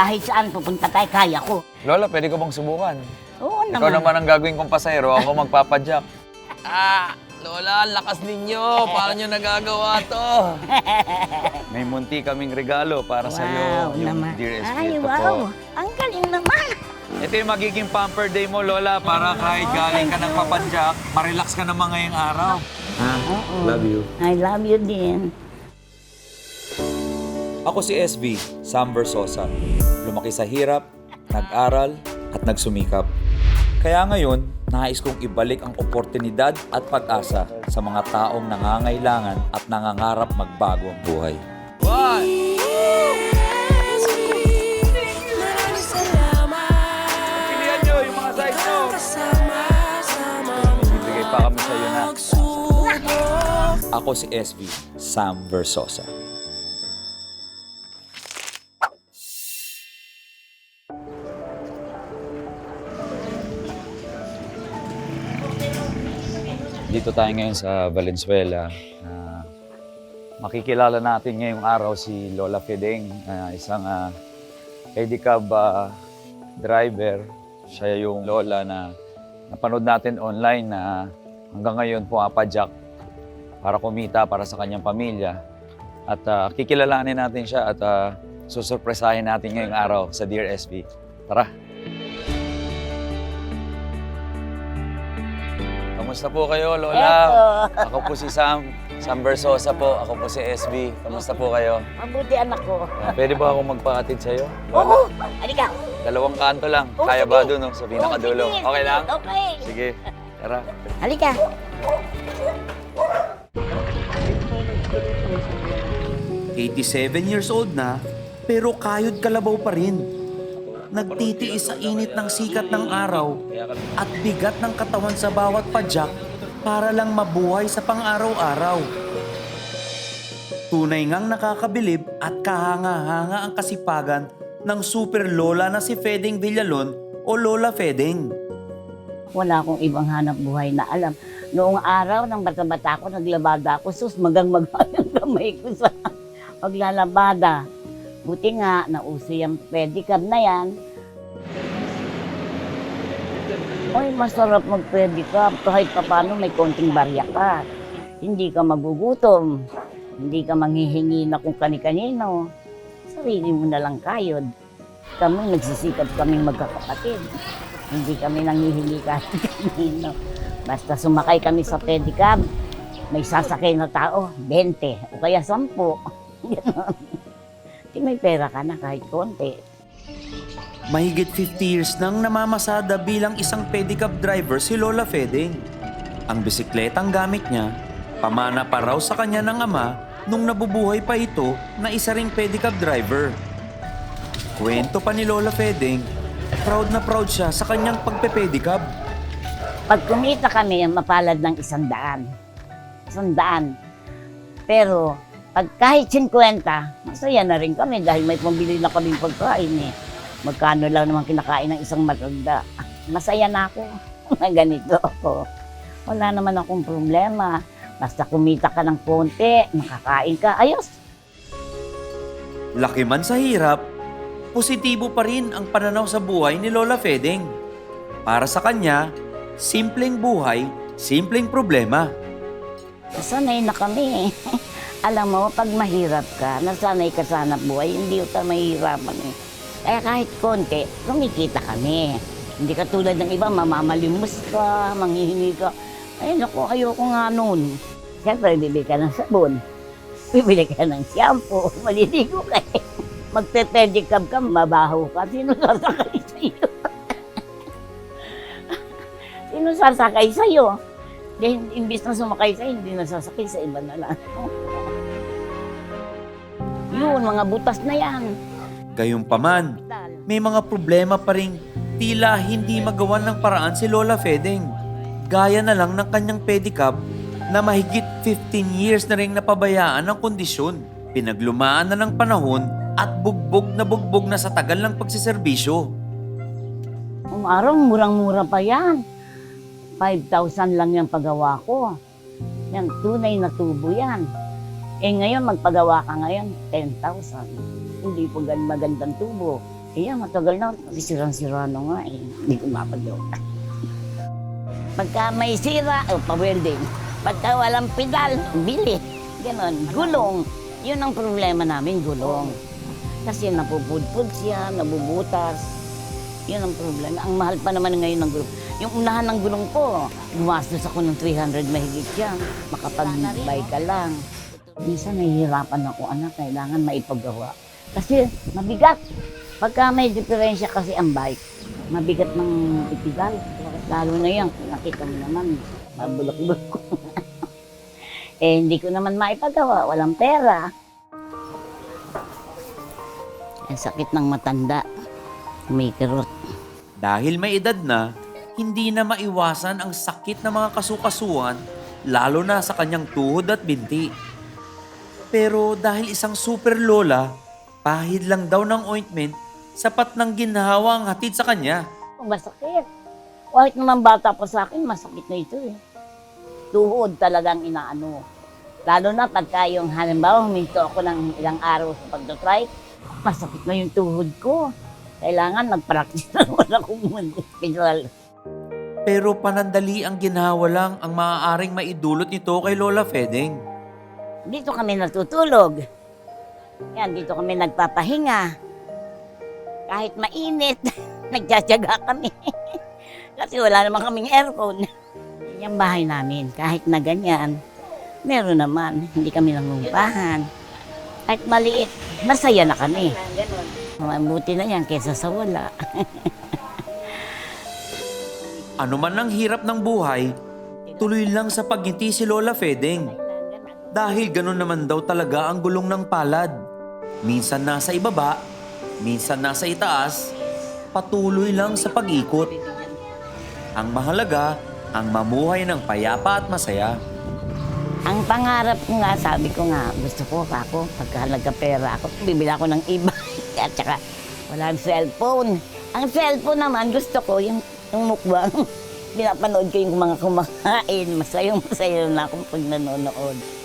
Kahit saan pupunta tayo, kaya ko. Lola, pwede ko bang subukan? Oo Ikaw naman. naman ang gagawin kong pasayro, ako magpapadyak. Ah, Lola, lakas ninyo. Paano nyo nagagawa to? May munti kaming regalo para sa iyo, Wow yung naman. Dear. Ay, wow. po. Ang galing naman. Ito yung magiging pamper day mo, Lola, para kahit galing ka ng papadyak, marelax ka naman ngayong araw. Ha? Oo. Love you. I love you din. Ako si SB, Sam Versosa. Lumaki sa hirap, nag-aral, at nagsumikap. Kaya ngayon, nais kong ibalik ang oportunidad at pag-asa sa mga taong nangangailangan at nangangarap magbago ang buhay. Na. Ako si SB, Sam Versosa. Dito tayo ngayon sa Valenzuela. na makikilala natin ngayong araw si Lola Fedeng, ah, isang uh, pedicab ah, driver. Siya yung Lola na napanood natin online na hanggang ngayon pumapadyak para kumita para sa kanyang pamilya. At ah, kikilalanin natin siya at uh, susurpresahin natin ngayong araw sa Dear SB. Tara! Kamusta po kayo, Lola? Eto. Ako po si Sam. Sam Versosa po. Ako po si SB. Kamusta po kayo? Mabuti anak ko. Ah, Pwede ba ako magpakatid sa'yo? Oo. Halika. Dalawang kanto lang. Oh, Kaya sige. ba doon, no? sa pinakadulo? Oo, sige. Okay lang? Okay. Sige. Tara. Halika. Eighty-seven years old na, pero kayod kalabaw pa rin. Nagtitiis sa init ng sikat ng araw at bigat ng katawan sa bawat padyak para lang mabuhay sa pang-araw-araw. Tunay ngang nakakabilib at kahanga-hanga ang kasipagan ng super lola na si Fedeng Villalon o Lola Fedeng. Wala akong ibang hanap buhay na alam. Noong araw, ng bata-bata ako, naglabada ako. Sus, magang magang ang kamay ko sa paglalabada. Buti nga, nauso yung pedicab na yan. Ay, masarap mag-pedicab. Kahit pa paano may konting barya ka. Hindi ka magugutom. Hindi ka manghihingi na kung kani-kanino. Sarili mo na lang kayod. Kami, nagsisikap kaming magkakapatid. Hindi kami nangihingi kahit kanino. Basta sumakay kami sa pedicab, may sasakay na tao, 20 o kaya 10. Ganon. May pera ka na kahit konti. Mahigit 50 years nang namamasada bilang isang pedicab driver si Lola Fedeng. Ang bisikletang gamit niya, pamana pa raw sa kanya ng ama nung nabubuhay pa ito na isa ring pedicab driver. Kwento pa ni Lola Fedeng, proud na proud siya sa kanyang pagpepedicab. Pag kumita kami, mapalad ng isang daan. Isang daan. Pero, pag kahit 50, masaya na rin kami dahil may pambili na kaming pagkain eh. Magkano lang naman kinakain ng isang matanda. Masaya na ako na ganito ako. Wala naman akong problema. Basta kumita ka ng konti, makakain ka, ayos. Laki man sa hirap, positibo pa rin ang pananaw sa buhay ni Lola Fedeng. Para sa kanya, simpleng buhay, simpleng problema. Nasanay na kami. Alam mo, pag mahirap ka, nasanay ka sa hanap buhay, hindi ka mahihirapan eh. Kaya kahit konti, kumikita kami. Hindi ka tulad ng iba, mamamalimos ka, manghihingi ka. Ay, naku, ayoko nga nun. Siyempre, bibili ka ng sabon. Bibili ka ng shampoo. Maliligo ka eh. Magpe-pedicab ka, mabaho ka. Sino sasakay sa'yo? Sino sasakay sa'yo? Dahil imbis na sumakay sa'yo, hindi na sasakay sa iba na lang. Yun, mga butas na yan. Gayunpaman, may mga problema pa rin tila hindi magawan ng paraan si Lola Fedeng. Gaya na lang ng kanyang pedicab na mahigit 15 years na rin napabayaan ng kondisyon. Pinaglumaan na ng panahon at bugbog na bugbog na sa tagal ng pagsiservisyo. Ang araw, murang-mura pa yan. 5,000 lang yung pagawa ko. Yan, tunay na tubo yan. Eh ngayon, magpagawa ka ngayon, 10,000. Hindi po gan magandang tubo. Iya, matagal na. Sirang-sira na nga eh. Hindi ko mapagawa. Pagka may sira, o pa-welding. Pagka walang pedal, bili. Ganon. Gulong. Yun ang problema namin, gulong. Kasi napupudpud siya, nabubutas. Yun ang problema. Ang mahal pa naman ngayon ng gulong. Yung unahan ng gulong ko, gumastos ako ng 300 mahigit yan. Makapag-buy ka lang. Minsan nahihirapan ako, anak, kailangan maipagawa. Kasi mabigat. Pagka may diferensya kasi ang bike, mabigat ng ipidal. Lalo na yan, nakita mo naman, mabulok-bulok ko. eh, hindi ko naman maipagawa, walang pera. Ang sakit ng matanda, kumikirot. Dahil may edad na, hindi na maiwasan ang sakit ng mga kasukasuan, lalo na sa kanyang tuhod at binti. Pero dahil isang super lola, pahid lang daw ng ointment, sapat ng ginhawa ang hatid sa kanya. Masakit. Kahit naman bata pa sa akin, masakit na ito eh. Tuhod talagang inaano. Lalo na pagka yung halimbawa, huminto ako ng ilang araw sa pagdotry, masakit na yung tuhod ko. Kailangan nag-practice na naman ako mag-hospital. Pero panandali ang ginhawa lang ang maaaring maidulot nito kay Lola Fedeng. Dito kami natutulog. Yan, dito kami nagpapahinga. Kahit mainit, nagtsatsaga kami. Kasi wala naman kaming aircon. Yan ang bahay namin. Kahit na ganyan, meron naman. Hindi kami nangungupahan. Kahit maliit, masaya na kami. Mabuti na yan kaysa sa wala. Ano man ang hirap ng buhay, tuloy lang sa pagngiti si Lola Fedeng. Dahil ganun naman daw talaga ang gulong ng palad. Minsan nasa ibaba, minsan nasa itaas, patuloy lang sa pag-ikot. Ang mahalaga, ang mamuhay ng payapa at masaya. Ang pangarap ko nga, sabi ko nga, gusto ko ako, pagka nagkapera ako, bibili ako ng iba. At saka, walang cellphone. Ang cellphone naman, gusto ko, yung, yung mukbang. Pinapanood ko yung mga kumakain. Masayang masaya na ako pag nanonood.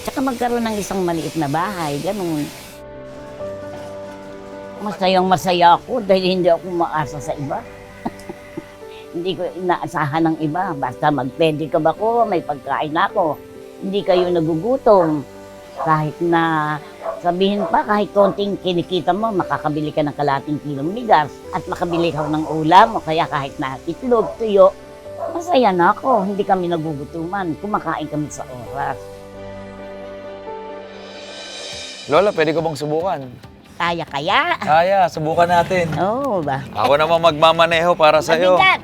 Tsaka magkaroon ng isang maliit na bahay, ganun. Masayang masaya ako dahil hindi ako maasa sa iba. hindi ko inaasahan ng iba. Basta magpwede ka ba ko, may pagkain ako. Hindi kayo nagugutom. Kahit na sabihin pa, kahit konting kinikita mo, makakabili ka ng kalating kilong bigas at makabili ka ng ulam o kaya kahit na itlog, tuyo. Masaya na ako. Hindi kami nagugutuman. Kumakain kami sa oras. Lola, pwede ko bang subukan? Kaya-kaya. Kaya, subukan natin. Oo ba? Ako naman magmamaneho para sa'yo. Mabigat.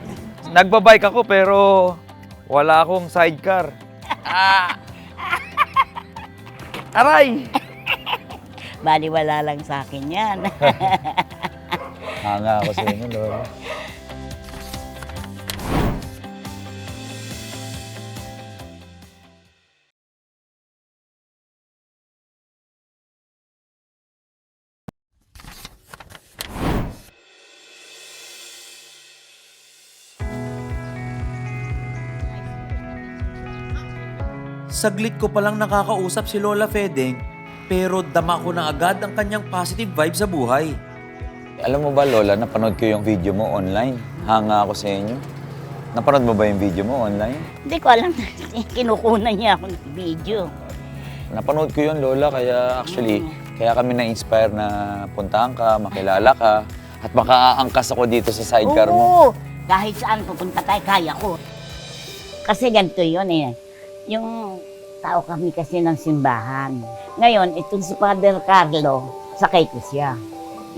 Nagbabike ako pero wala akong sidecar. Ah! Aray! Baliwala lang sa akin yan. Hanga ako sa inyo, Lola. Saglit ko palang nakakausap si Lola Fedeng, pero dama ko na agad ang kanyang positive vibe sa buhay. Alam mo ba, Lola, napanood ko yung video mo online. Hanga ako sa inyo. Napanood mo ba yung video mo online? Hindi ko alam. Kinukunan niya ako ng video. Napanood ko yun, Lola, kaya actually, kaya kami na-inspire na puntahan ka, makilala ka, at makaaangkas ako dito sa sidecar mo. Oo, kahit saan pupunta tayo, kaya ko. Kasi ganito yun eh. Yung tao kami kasi ng simbahan. Ngayon, itong si Father Carlo, sakay ko siya.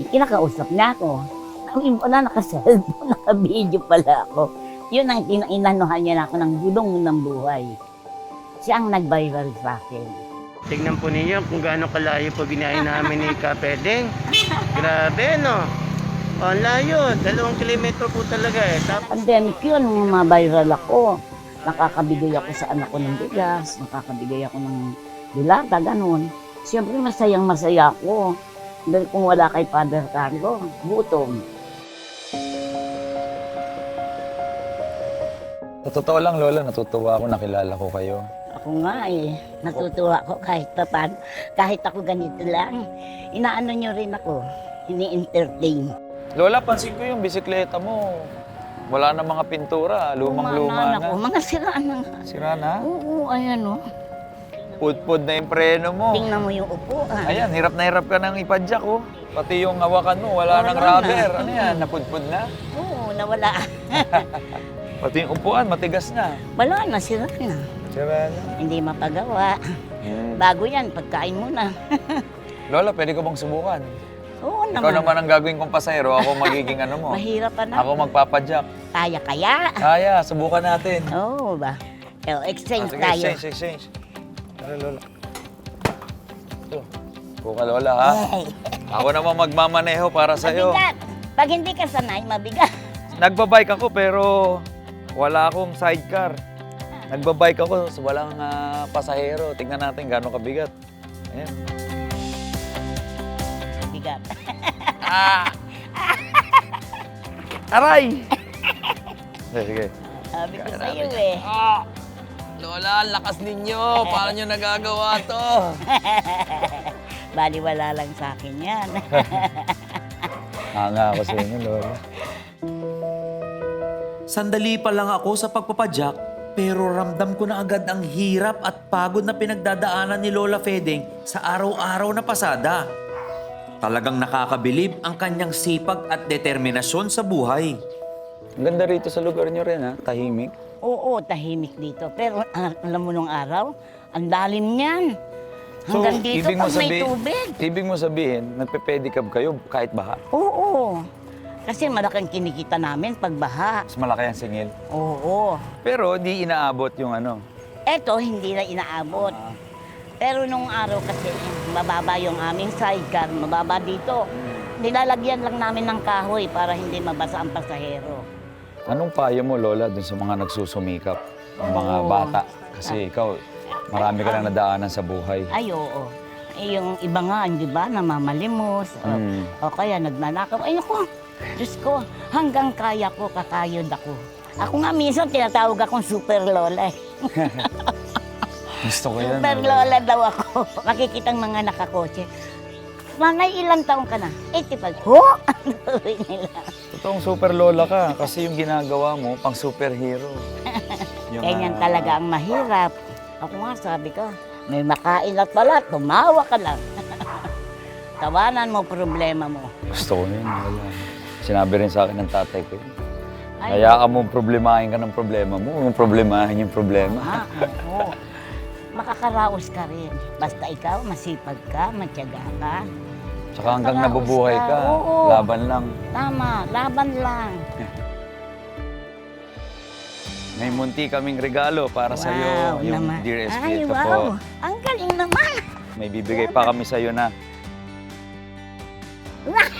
Kinakausap niya ako. Ang wala naka-cellphone, naka-video pala ako. Yun ang ina- inanuhan niya na ako ng gulong ng buhay. Siya ang nag-viral sa akin. Tignan po ninyo kung gaano kalayo po binahin namin ni Kapedeng. Grabe, no? Ang layo. Dalawang kilometro po talaga eh. Tapos Pandemic yun, ma-viral ako. Nakakabigay ako sa anak ko ng bigas, nakakabigay ako ng dilata, ganun. Siyempre masayang masaya ako. Dahil kung wala kay Father Carlo, gutom. Sa totoo lang, Lola, natutuwa ako, nakilala ko kayo. Ako nga eh, natutuwa ako kahit pa paano. Kahit ako ganito lang, inaano nyo rin ako. ini-entertain. Lola, pansin ko yung bisikleta mo. Wala na mga pintura, lumang-luma na. mga siraan na. nga. Sira na. Oo, ayan o. Pud-pud na yung preno mo. Tingnan mo yung upuan. Ayan, hirap na hirap ka nang ipadyak, oh. Pati yung hawakan mo, wala Wala nang na. rubber. Ano yan, napudpud na? Oo, nawala. Pati yung upuan, matigas na. Wala na, sira na. Sira na. Hindi mapagawa. Bago yan, pagkain mo na. Lola, pwede ko bang subukan? Oo Ikaw naman. naman ang gagawin kong pasahero, ako magiging ano mo. Mahirap pa na. Ako magpapadyak. Kaya kaya. Kaya, subukan natin. Oo ba? Eh, exchange Ah, sige, tayo. exchange, exchange. Tara, Lola. Ito. Subukan, Lola, ha? Yay. Ako naman magmamaneho para sa'yo. Mabigat. Pag hindi ka sanay, mabigat. Nagbabike ako pero wala akong sidecar. Nagbabike ako, so walang ah, pasahero. Tingnan natin gaano kabigat. Ayan. Mabigat. Aray! Sige, sige. Sabi ko sa iyo eh. Ah, Lola, ang lakas ninyo. Paano nyo nagagawa to? Baliwala lang sa akin yan. Hanga ako sa inyo, Lola. Sandali pa lang ako sa pagpapadyak, pero ramdam ko na agad ang hirap at pagod na pinagdadaanan ni Lola Fedeng sa araw-araw na pasada. Talagang nakakabilib ang kanyang sipag at determinasyon sa buhay. Ang ganda rito sa lugar nyo rin, ha? Tahimik. Oo, tahimik dito. Pero ah, alam mo nung araw, ang lalim niyan. Hanggang dito ibig mo pag may tubig. Ibig mo sabihin, nagpe-pedicab kayo kahit baha. Oo. Kasi malaking kinikita namin pag baha. Mas malaki ang singil. Oo. Pero di inaabot yung ano. Eto, hindi na inaabot. Pero nung araw kasi, mababa yung aming sidecar, mababa dito. Nilalagyan lang namin ng kahoy para hindi mabasa ang pasahero. Anong payo mo, Lola, dun sa mga nagsusumikap? Ang mga Oo. bata. Kasi ikaw, marami ka na nadaanan sa buhay. Ay, oo. Eh, yung iba nga, di ba, namamalimos. o- Mm. O, kaya nagnanakaw. Ay, ako, Diyos ko, hanggang kaya ko, kakayod ako. Ako nga minsan tinatawag akong super lola. eh. Gusto ko yan. Super lola daw ako. Makikita ang mga nakakotse. Manay, ilang taong ka na? 85. Ho? Sabi nila? Totoong super lola ka kasi yung ginagawa mo pang superhero. Yung, Ganyan ah, talaga ang mahirap. Ako nga sabi ko, may makain at pala, tumawa ka lang. Tawanan mo problema mo. Gusto ko yun, Lola. Sinabi rin sa akin ng tatay ko. yun. Ay, Hayaan mo problemahin ka ng problema mo. Huwag mong problemahin yung problema. Ah, oo. Makakaraos ka rin. Basta ikaw, masipag ka, matyaga ka. Tsaka hanggang Makakaraos nabubuhay ka, ka, oo. laban lang. Tama, laban lang. May munti kaming regalo para sa iyo, yung naman. Dear. Ay, Ito wow. po. Ang galing naman. May bibigay pa kami sa iyo na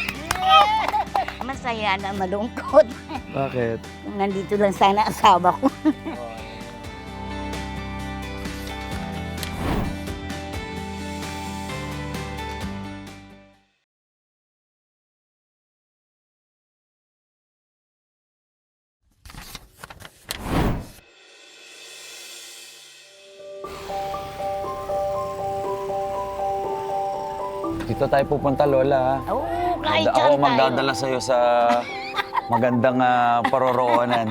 Masaya na malungkot. Bakit? Nandito lang sana asawa ko. Dito tayo pupunta, Lola. Oo, kahit Ako magdadala sa iyo sa magandang ah, paroroonan.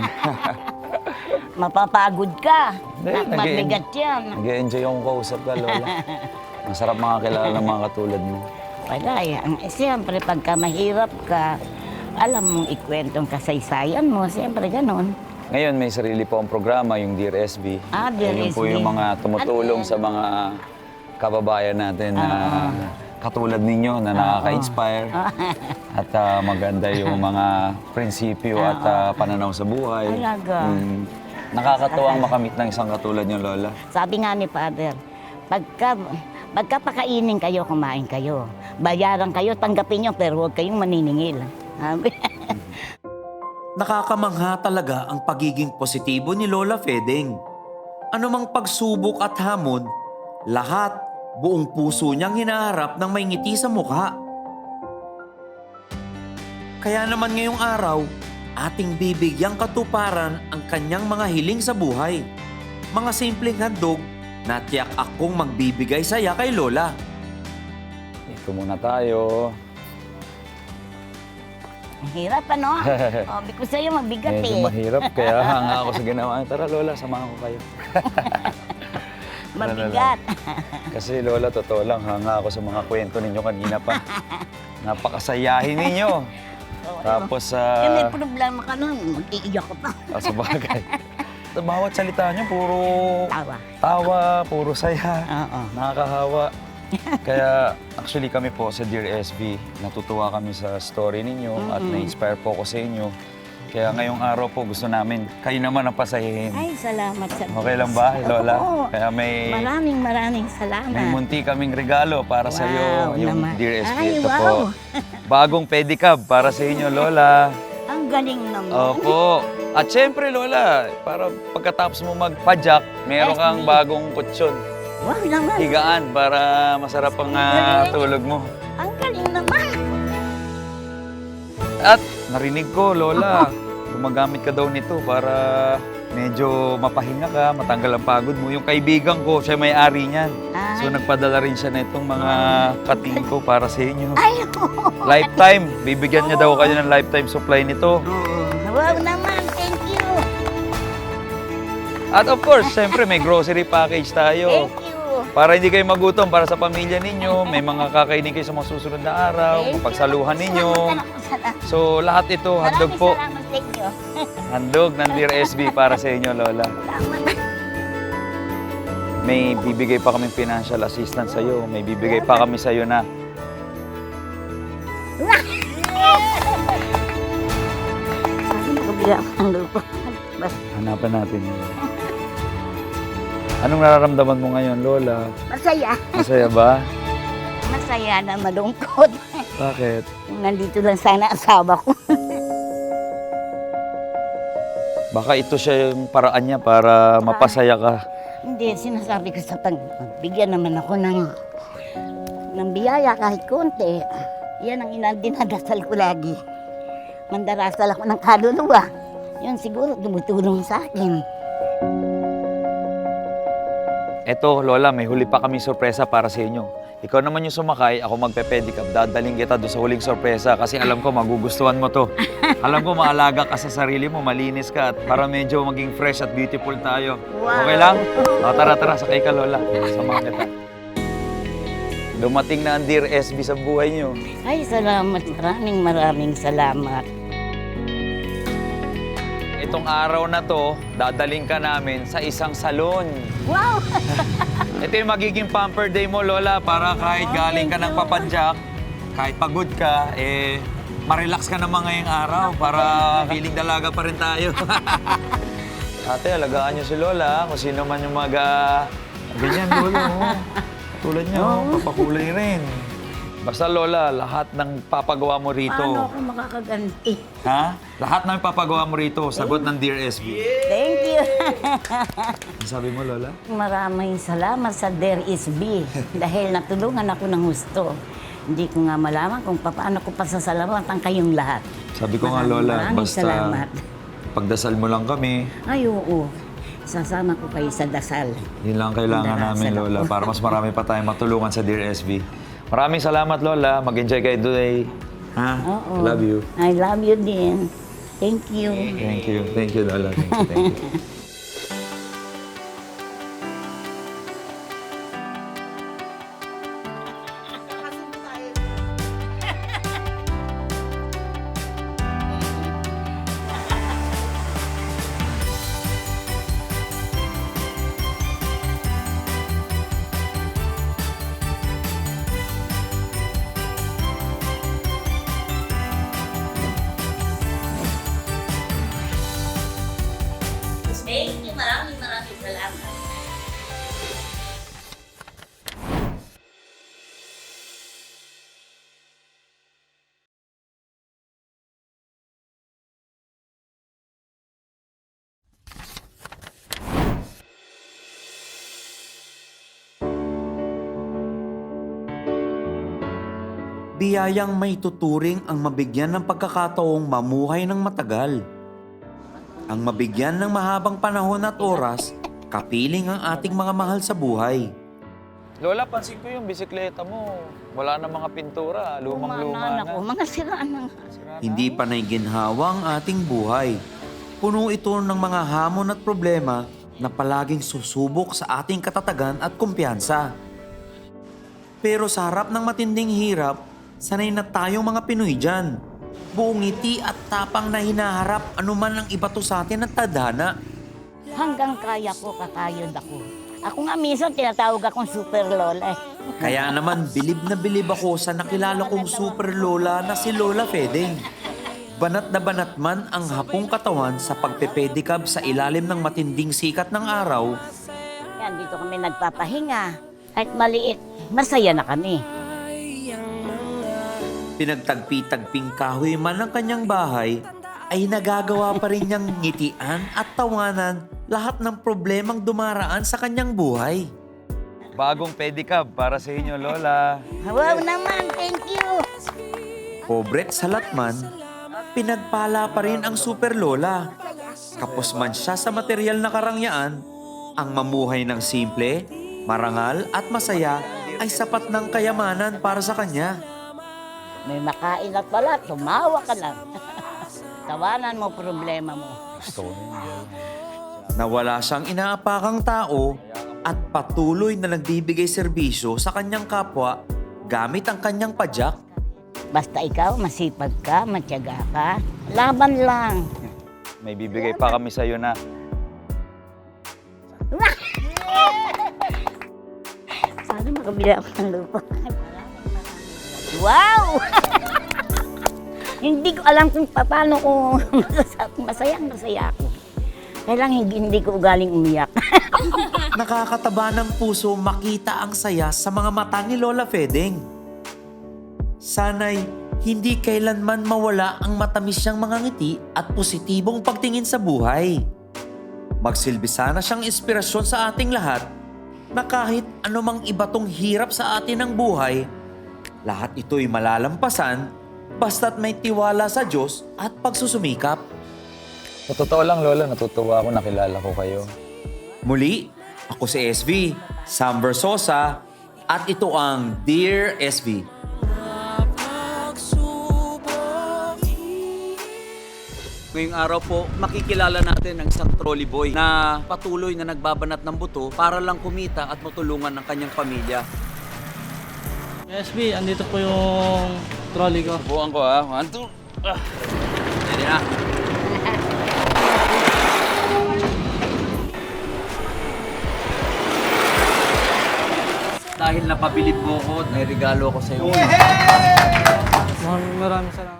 Mapapagod ka. Nag-i- Mabigat yan. Nag-enjoy akong kausap ka, Lola. Masarap mga kilala ng mga katulad mo. Wala yan. Eh, siyempre, pagka mahirap ka, alam mong ikwentong kasaysayan mo. Siyempre, ganun. Ngayon, may sarili po ang programa, yung Dear SB. Ah, Dear Ayun po SB. yung mga tumutulong Ano yan? sa mga kababayan natin na Ah. Katulad ninyo na nakaka-inspire. At ah, maganda yung mga prinsipyo at ah, pananaw sa buhay. Talaga. Mm. Nakakatuwang makamit ng isang katulad niyo, Lola. Sabi nga ni Father, pagka, pagka pakainin kayo, kumain kayo. Bayaran kayo, tanggapin nyo, pero huwag kayong maniningil. Sabi. Nakakamangha talaga ang pagiging positibo ni Lola Fedeng. Anumang pagsubok at hamon, lahat buong puso niyang hinaharap ng may ngiti sa mukha. Kaya naman ngayong araw, ating bibigyang katuparan ang kanyang mga hiling sa buhay. Mga simpleng handog na tiyak akong magbibigay saya kay Lola. Ito muna tayo. Hirap ano? Sabi ko sa'yo, mabigat Medyo eh. mahirap, kaya hanga ako sa ginawa. Tara Lola, samahan ko kayo. Mabigat. Kasi Lola, totoo lang, hanga ako sa mga kwento ninyo kanina pa. Napakasayahin ninyo. Tapos sa... Eh, may problema ka nun. Mag-iiyak ko pa. Ah, sa bagay. Sa bawat salita nyo, puro Tawa. tawa, puro saya. Oo. Nakakahawa. Kaya actually kami po sa Dear SB, natutuwa kami sa story ninyo at na-inspire po ako sa inyo. Kaya ngayong araw po gusto namin kayo naman ang pasahihin. Ay, salamat sa Okay lang ba, Lola? Oo. Kaya may Maraming maraming salamat. may munti kaming regalo para sa iyo, yung naman. Dear. Ay, wow. po. Bagong pedicab para sa inyo, Lola. Ang galing naman. Opo. At syempre, Lola, para pagkatapos mo magpadyak, meron SB. kang bagong kutsyon. Wow naman. Higaan para masarap ang ah, tulog mo. Ang galing naman. At narinig ko, Lola, gumagamit ka daw nito para medyo mapahinga ka, matanggal ang pagod mo. Yung kaibigan ko, siya may-ari niyan. Ay, So nagpadala rin siya na itong mga kating ko para sa inyo. ay, oo. Lifetime. Bibigyan niya daw kayo ng lifetime supply nito. Wow naman. Thank you. At of course, syempre may grocery package tayo. Thank you. Para hindi kayo magutom para sa pamilya ninyo, may mga kakainin kayo sa mga susunod na araw, mapagsaluhan ninyo. So lahat ito, handog po. Handog ng Dear SB para sa inyo, Lola. May bibigay pa kaming financial assistance sa iyo. May bibigay pa kami sa iyo na Sabi nakabila ang lupa. Hanapan natin yun. Anong nararamdaman mo ngayon, Lola? masaya. Masaya ba? Masaya na malungkot. Bakit? Nandito lang sana asawa ko. Baka ito siya yung paraan niya para mapasaya ka. Hindi, sinasabi ko sa pag bigyan naman ako ng ng biyaya kahit konti. Yan ang ina dinadasal ko lagi. Mandarasal ako ng kaluluwa. Yun siguro tumutulong sa akin. Eto, Lola, may huli pa kami sorpresa para sa inyo. Ikaw naman yung sumakay, ako magpe-pedicab. Dadaling kita doon sa huling sorpresa kasi alam ko magugustuhan mo to. alam ko maalaga ka sa sarili mo, malinis ka at para medyo maging fresh at beautiful tayo. Wow. Okay lang? O, tara, tara, sakay ka, Lola. Samahan kita. Dumating na ang Dear SB sa buhay niyo. Ay, salamat. Maraming maraming salamat. Itong araw na to, dadaling ka namin sa isang salon. Wow! Ito yung magiging pamper day mo, Lola, para kahit galing ka ng papadyak, kahit pagod ka, eh, marelax ka naman ngayong araw para feeling dalaga pa rin tayo. Ate, alagaan niyo si Lola, kung sino man yung mag... ah, ganyan, Lola, oh. Tulad niyo, papakulay rin. Basta, Lola, lahat ng papagawa mo rito, Paano ako makakaganti? ha? Lahat ng papagawa mo rito, sagot ng Dear SB. Thank you. Ano sabi mo, Lola? Maraming salamat sa There Is B dahil natulungan ako ng gusto. Hindi ko nga malaman kung paano ko pasasalamatan kayong lahat. Sabi ko nga, Maraming Lola, maraming basta salamat. pagdasal mo lang kami, Ay, oo. Sasama ko kayo sa dasal. Yun lang kailangan Darasal namin, ako. Lola, para mas marami pa tayong matulungan sa Dear SB. Maraming salamat, Lola. Mag-enjoy kayo today. Ha? Oo. Love you. I love you din. Thank you. Thank you. Thank you, Lola. Thank you, thank you. Biyayang may tuturing ang mabigyan ng pagkakataong mamuhay ng matagal. Ang mabigyan ng mahabang panahon at oras, kapiling ang ating mga mahal sa buhay. Lola, pansin ko yung bisikleta mo. Wala na mga pintura. Lumang-luma na. ko, mga siraan na. Sira na. Hindi panay ginhawa ang ating buhay. Puno ito ng mga hamon at problema na palaging susubok sa ating katatagan at kumpiyansa. Pero sa harap ng matinding hirap, sanay na tayong mga Pinoy dyan. Buong ngiti at tapang na hinaharap anuman ang ibato sa atin at tadhana. Hanggang kaya ko, kakayod ako. Ako nga minsan tinatawag akong super lola eh. Kaya naman bilib na bilib ako sa nakilala kong super lola na si Lola Fedeng. Banat na banat man ang hapong katawan sa pagpepedicab sa ilalim ng matinding sikat ng araw, Yan, dito kami nagpapahinga. Kahit maliit, masaya na kami. Pinagtagpi-tagping kahoy man ng kanyang bahay, ay nagagawa pa rin niyang ngitian at tawanan lahat ng problemang dumaraan sa kanyang buhay. Bagong pedicab para sa inyo, Lola. Wow naman, thank you. Pobret sa latman, pinagpala pa rin ang super lola. Kapos man siya sa material na karangyaan, ang mamuhay ng simple, marangal at masaya ay sapat ng kayamanan para sa kanya. May makain at pala, tumawa ka lang. Tawanan mo problema mo. Gusto ko yun. Nawala siyang inaapakang tao at patuloy na nagbibigay serbisyo sa kanyang kapwa gamit ang kanyang padyak. Basta ikaw, masipag ka, matyaga ka, laban lang. May bibigay pa kami sa'yo na Sana makabili ako ng lupa. Wow! hindi ko alam kung paano ko masayang masaya ako. Kailang hindi, hindi ko ugaling umiyak. Nakakataba ng puso makita ang saya sa mga mata ni Lola Fedeng. Sana'y hindi kailanman mawala ang matamis niyang mga ngiti at positibong pagtingin sa buhay. Magsilbi sana siyang inspirasyon sa ating lahat na kahit anumang ibatong hirap sa atin ng buhay, lahat ito'y malalampasan basta't may tiwala sa Diyos at pagsusumikap. Sa totoo lang, Lola, natutuwa ako nakilala ko kayo. Muli, ako si SV, Sam Versosa, at ito ang Dear SV. Ngayong araw po, makikilala natin ang isang trolley boy na patuloy na nagbabanat ng buto para lang kumita at matulungan ng kanyang pamilya. SB, andito po yung trolley ko. Buwan ko ha. One, two. Pwede na. Dahil napabilib mo ko, may regalo ko sa iyo. Maraming maraming salamat.